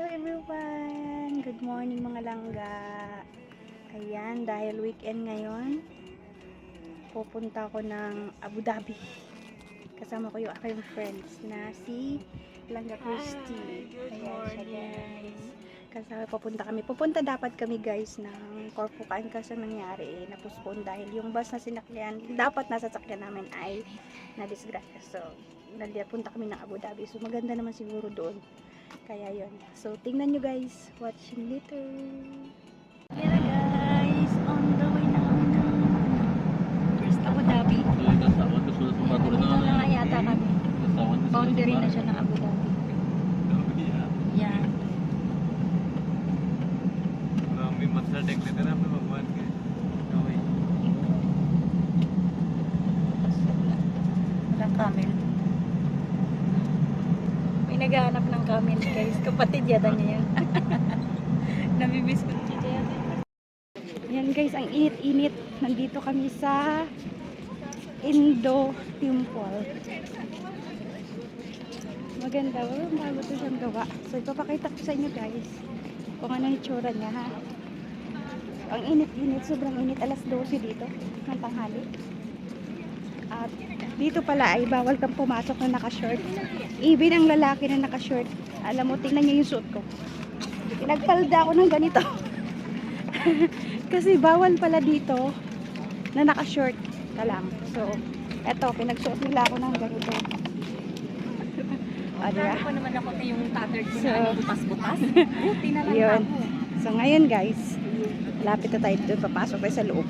Hello everyone! Good morning mga langga. Ayan, dahil weekend ngayon, pupunta ako ng Abu Dhabi. Kasama ko yung aking friends na si Langga Christy. Ayan siya guys. Kasama papunta kami. Pupunta dapat kami guys ng Corpucan kaso nangyari eh, napuspon dahil yung bus na sinakyan, dapat nasa sakyan namin ay na-disgrasya. So, punta kami ng Abu Dhabi. So, maganda naman siguro doon. Kaya yun. So, tingnan nyo guys. Watching later. Yan guys. On the way na kami ng first Abu Dhabi. Ko sulat mga Dito na nga yata kami. Boundary na siya ng Abu naghahanap ng camel guys. Kapatid yata niya yan. Namimiss ko si Jaya. Yan guys, ang init-init. Nandito kami sa Indo Temple. Maganda. Oh, bago to siyang gawa. So, ipapakita ko sa inyo guys kung ano yung itsura niya ha. Ang init-init. Sobrang init. Alas 12 dito. Ng tanghali. At dito pala ay bawal kang pumasok na naka-short. Even ang lalaki na naka-short. Alam mo, tingnan niyo yung suot ko. Pinagpalda ako ng ganito. Kasi bawal pala dito na naka-short ka lang. So, eto, pinagsuot nila ako ng ganito. O, diba? Ano pa naman ako na yung tattered ko So, na ano, butas-butas? Buti na lang Yun. So, ngayon guys, lapit na tayo doon. Papasok tayo sa loob.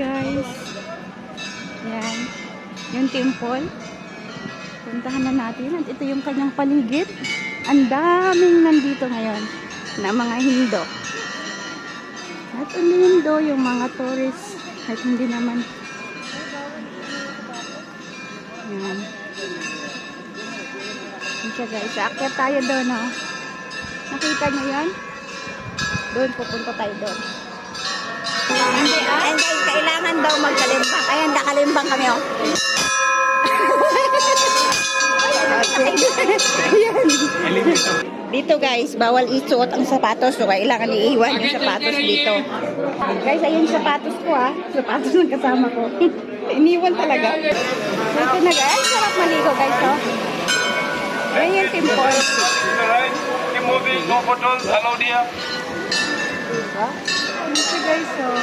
Guys. Yan. Yung temple. Puntahan na natin. At ito yung kanyang paligid. Ang daming nandito ngayon na mga Hindo. At hindi Hindo, yung mga tourists. At hindi naman. Yan. Yan guys. Aakyat tayo doon, oh. Nakita niyo yan? Doon, pupunta tayo doon. Hindi, ah? Hindi, kailangan daw magkalimbang. Kaya nakalimbang kami, oh. Ayan. Dito guys, bawal isuot ang sapatos. So, kailangan iiwan yung sapatos dito. Guys, ayun sapatos ko ah. Sapatos ng kasama ko. Iniwan talaga. So, ito na guys. Sarap maligo guys, oh. Ayan yung temple. moving no photos allow dia Diba? Guys, oh.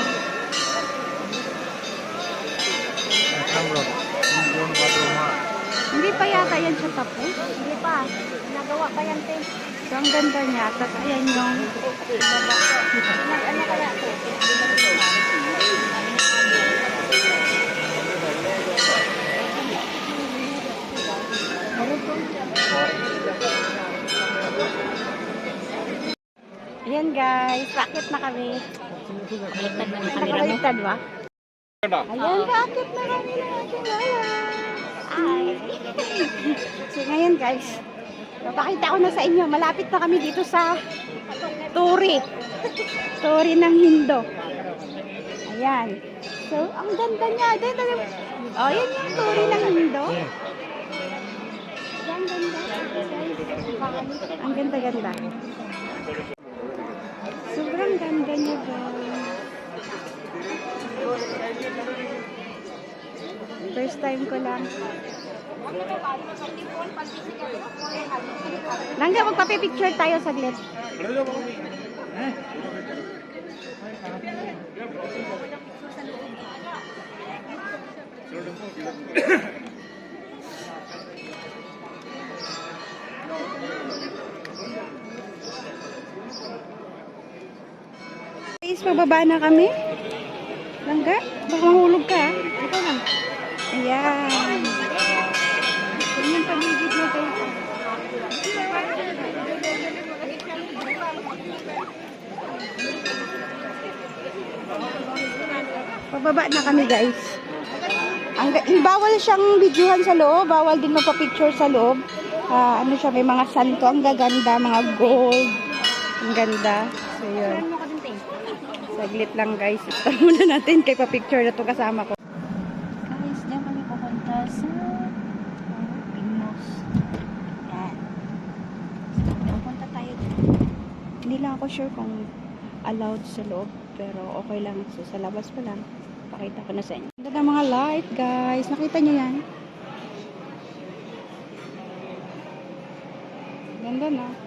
Hindi pa yata yan siya tapos. Hindi pa. Nagawa pa yan, te. So, ang ganda niya. Tapos, ayan yung Ano kaya to? Ayan guys, bakit na kami? Baliktad na yung camera mo. Nakabaliktad ba? Ayan, bakit na kami na aking lala? Ay. so ngayon guys, papakita ko na sa inyo, malapit na kami dito sa Turi. Turi ng Hindo. Ayan. So, ang ganda niya. Yung... Oh, yan yung Turi ng Hindo. Ayan, ganda. Ang ganda-ganda. Sobrang ganda niya guys. First time ko lang. Langga, magpapipicture tayo saglit. Guys, pababa na kami. Langga, baka mahulog ka. ah. Ikaw lang. Ayan. Yan yung paligid na to. Pababa na kami guys. Ang, bawal siyang videohan sa loob, bawal din magpa-picture sa loob. Ah, ano siya, may mga santo, ang gaganda, mga gold. Ang ganda. So, yun. Saglit lang guys. Ito muna natin kay pa-picture na to kasama ko. Guys, diyan kami pupunta sa Pinos. Yan. Pupunta tayo dito. Hindi lang ako sure kung allowed sa loob. Pero okay lang. So, sa labas pa lang. Pakita ko na sa inyo. Ganda ng mga light guys. Nakita nyo yan? Ganda na.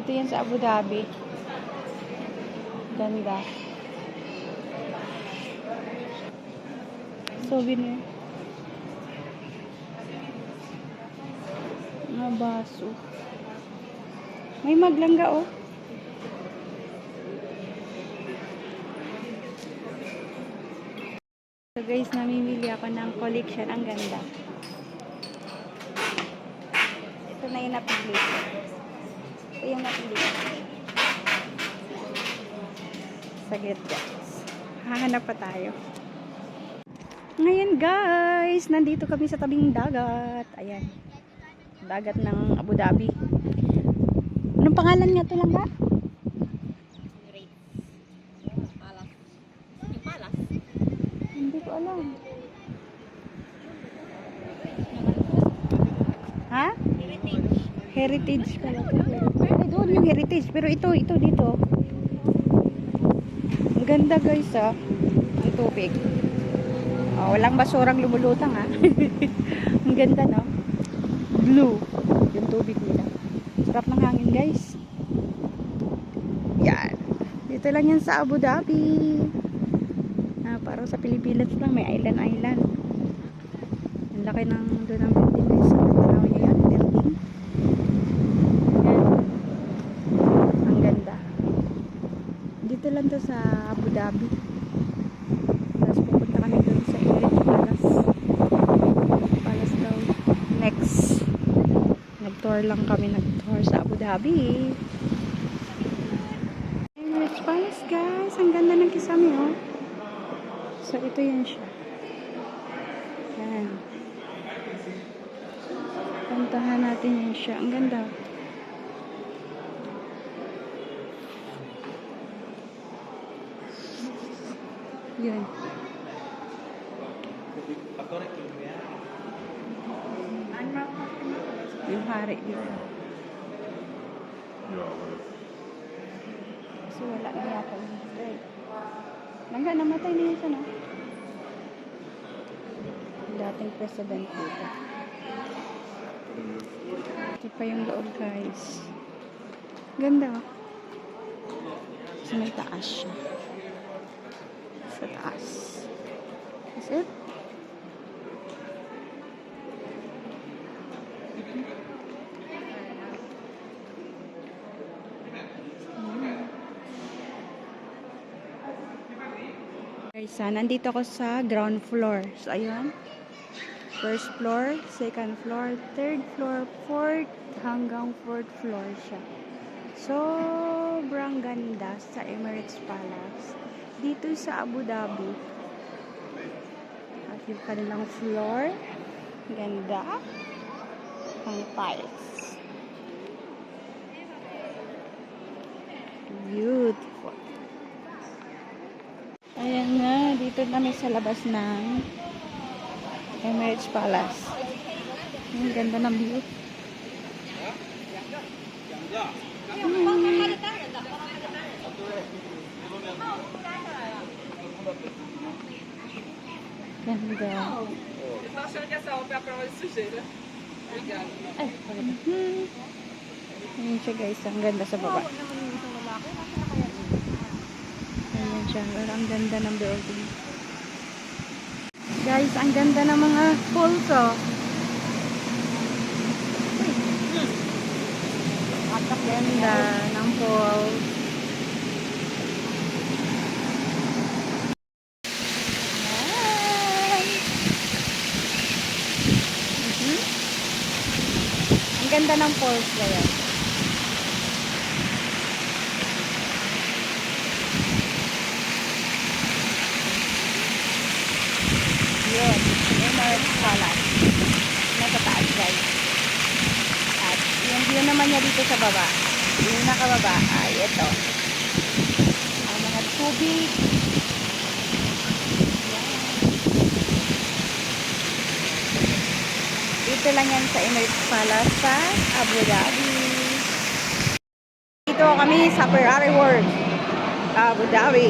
Dito yan sa Abu Dhabi. Ganda. Souvenir. Mga baso. May maglangga oh. So guys, namimili ako ng collection. Ang ganda. Ito na yung napili Ito yung napili. Saglit guys. Hahanap pa tayo. Ngayon guys, nandito kami sa tabing dagat. Ayan. Dagat ng Abu Dhabi. Anong pangalan nga ito lang ba? Hindi ko alam. Ha? Heritage. Heritage pala. Ay, doon yung heritage. Pero ito, ito dito. Ang ganda guys ah. Ang tubig. Oh, walang basurang lumulutang ah. Ang ganda no? Blue. Yung tubig nila. Sarap ng hangin guys. Yan. Dito lang yan sa Abu Dhabi. Ah, parang sa Pilipinas lang may island-island. Ang laki ng doon ng building guys. Tanaw niyo yan, building. Yan. Ang ganda. Dito lang to sa Dhabi. Tapos pupunta kami doon sa Emirates Palace. Palace daw. Next. Nag-tour lang kami. Nag-tour sa Abu Dhabi. Emirates Palace guys. Ang ganda ng kisame oh. So ito yan siya. Yan. Puntahan natin yan siya. Ang ganda. Yun. Yung hari dito. Kasi wala na yata yung straight. Langga, namatay na yun siya, no? Dating president dito. Ito pa yung loob, guys. Ganda, oh. Sa may taas siya. Taas. That's it. Guys, ah, nandito ako sa ground floor. So, ayun. First floor, second floor, third floor, fourth, hanggang fourth floor siya. Sobrang ganda sa Emirates Palace. Dito sa Abu Dhabi. At yung kanilang floor. Ganda. Ang tiles. Beautiful. Ayan na, dito may sa labas ng Emirates Palace. Ang ganda ng view. Hmm. Ganda. Ay, pagod. Hmm. Ayan siya guys, ang ganda sa baba. Ayan siya, ang ganda ng building. Guys, ang ganda ng mga pools oh. Ganda ng pools. Ganda ng falls kaya. Yun. Emirates Palace. Nasa taas guys. At yung view naman niya dito sa baba. Yung nakababa ay ito. Ang mga tubig. Dito lang yan sa Emirates Palace sa Abu Dhabi. Dito kami sa Ferrari World, Abu Dhabi.